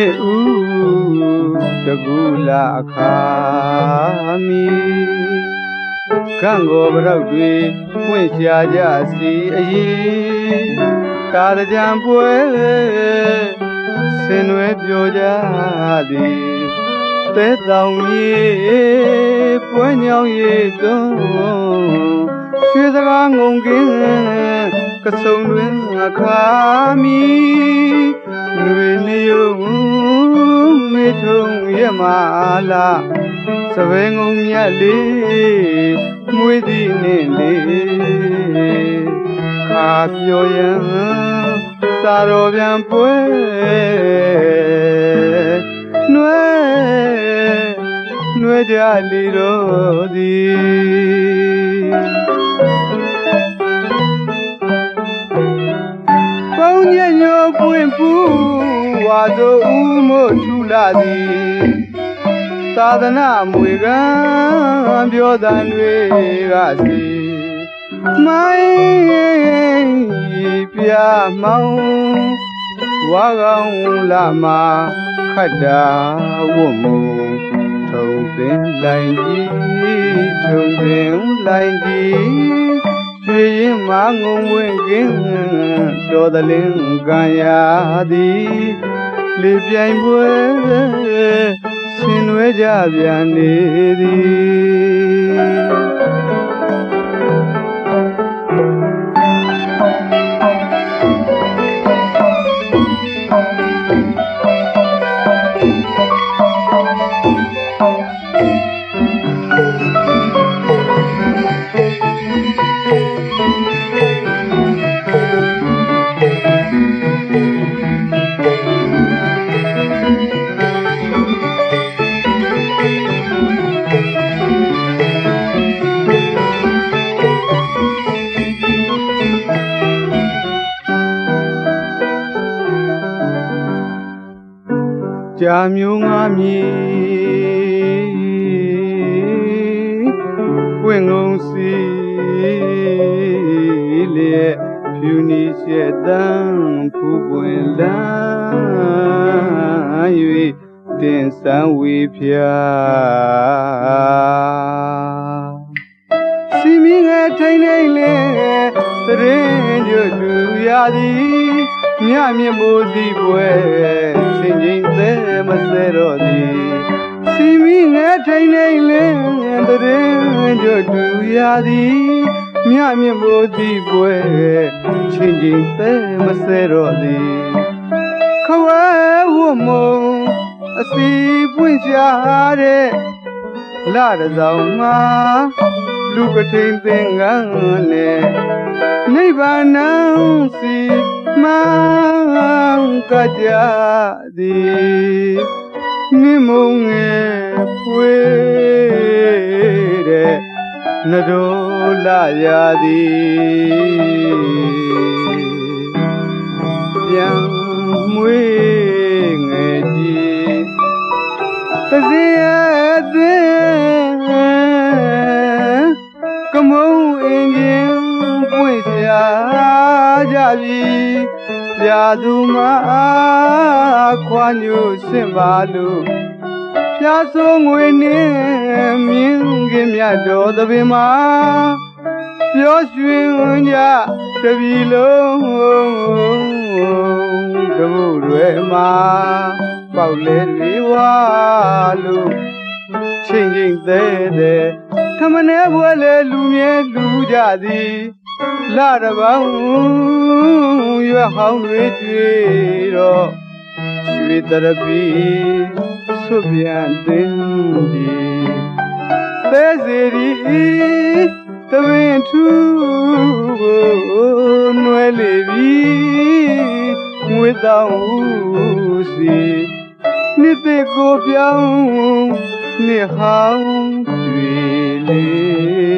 နှစ်ဦးတကူလာအခါမီကံကိုပရောက်တွေပွင့်ရှာကြစီအည်တာကြံပွဲဆင်နွယ်ပြောကြသည်သဲတောင်ကြီးပွဲညောင်းရည်သွန်းရွှေစကားငုံကင်းကဆုံတွင်အခါမီຫນွေနေယုံမေထုံရ မလာစပယ်ငုံမြတ်လေးမွေးသည်နှင့်လေးခါပြောရန်စာတော်ပြန်ပွဲနှွဲနှွဲကြလီတော်သည်ပေါင်းညညိုပွင့်ပူဝါဆိုဦးမို့ထူလာသည် သာသနာမွေကံပြောတန်တွေကစီမိုင်းပြမောင်းဝါကောင်လာမှာခတ်တာဝတ်မှုထုံပင်လိုက်ကြီးထုံပင်လိုက်ကြီးရွှေရင်မငုံဝင်ကင်းတော်သလင်းကံရာသည်လေပြိုင်ပွဲ ဆင်နွဲကြပြန်နေသည် ကြာမျိုးငါမြေပွင့်ငုံစီလျက်ဖြူနီရှက်တန်းဖူးပွင့်လန်း၍တင်ဆန်းဝေဖျားစီမီငယ်ထိန်နေလေသရင်ကျွတ်တူရသည် မြမြမိုးသည်ပွဲချင်းချင်းသေးမစဲတော့သည်စီမီငယ်ထိန်နေလေသရင်ကျွတ်တူရသည်မြမြမိုးသည်ပွဲချင်းချင်းသေးမစဲတော့သည်ခဝဲဝမုံအစီပွင့်ရှာတဲ့လာတစောင်းမှာလူကထိန်သင်္ကန်းနဲ့နိဗ္ဗာန်စီ မံကကြသည်နိမုံငယ်ပွေတဲ့နတော်လာရသည် ပြန်မွေးငယ်ကြီးတစီရဲ့အသွင်ကမုံအင်ကြီးပွင့်ရှာကြပြီပြာသူမခွာညိုစင်ပါလို့ပြာဆိုးငွေနဲ့မြင်းကင်းမြတ်တော်သပင်မှာပြောရွှင်ကြတပြီလုံးတမှုတွေမှာပေါက်လေတွေဝါလို့ချင်းချင်းသေးသေးထမနေဘွယ်လေလူမြဲလူကြသည်လာတပောင်းရွက် ဟောင်းတွေတွေ့တော့ရွှေတရပီဆွပြန်တင်ဒီသဲစီရီတပင်ထူကိုနွယ်လေပြီငွေတောင်ဦးစီနှစ်သက်ကိုပြောင်းနှစ်ဟောင်းတွေ့လေ